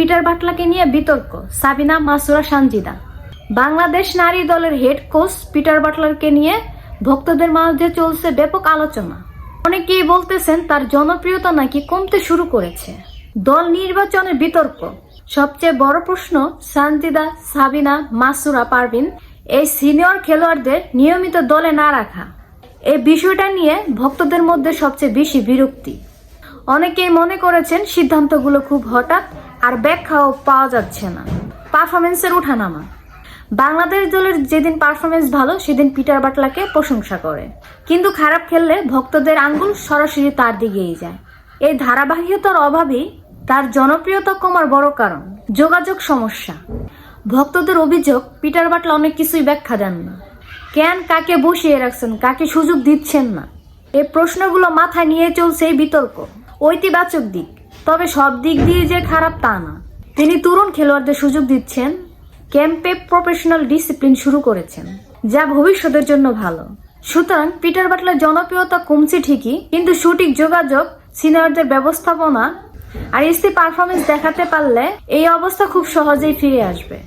Peter বাটলাকে নিয়ে বিতর্ক, সাবিনা, মাসুরা, সানজিদা। বাংলাদেশ নারী দলের হেড কোচ পিটার বাটলারকে নিয়ে ভক্তদের মাঝে চলছে ব্যাপক আলোচনা। অনেকেই বলতেছেন তার জনপ্রিয়তা নাকি কমতে শুরু করেছে। দল নির্বাচনের বিতর্ক। সবচেয়ে বড় প্রশ্ন সানজিদা, সাবিনা, মাসুরা, পারভিন এই সিনিয়র খেলোয়াড়দের নিয়মিত দলে না রাখা। এই বিষয়টা নিয়ে ভক্তদের মধ্যে সবচেয়ে বেশি বিরক্তি। অনেকেই মনে করেছেন সিদ্ধান্তগুলো খুব হঠাৎ আর ব্যাখ্যাও পাওয়া যাচ্ছে না। পারফরমেন্সের উঠানামা। বাংলাদেশ দলের যেদিন পারফরমেন্স ভালো, সেদিন পিটার বাটলাকে প্রশংসা করে। কিন্তু খারাপ খেললে ভক্তদের আঙ্গুল সরাসরি তার দিকেই যায়। এই ধারাবাহিকতার অভাবেই তার জনপ্রিয়তা কমার বড় কারণ, যোগাযোগ সমস্যা। ভক্তদের অভিযোগ, পিটার বাটলা অনেক কিছুই ব্যাখ্যা দেন না। কেন, কাকে বসিয়ে রাখছেন, কাকে সুযোগ দিচ্ছেন না? এই প্রশ্নগুলো মাথায় নিয়ে চলছে বিতর্ক। ঐতিবাচক দিক। তবে সব দিক দিয়ে যে খারাপ তা না। তিনি তরুণ খেলোয়াড়দের সুযোগ দিচ্ছেন, ক্যাম্পে প্রফেশনাল ডিসিপ্লিন শুরু করেছেন, যা ভবিষ্যতের জন্য ভালো। সুতরাং পিটার বাটলার জনপ্রিয়তা কমছে ঠিকই, কিন্তু সঠিক যোগাযোগ, সিনিয়রদের ব্যবস্থাপনা আর ইসি পারফরমেন্স দেখাতে পারলে এই অবস্থা খুব সহজেই ফিরে আসবে।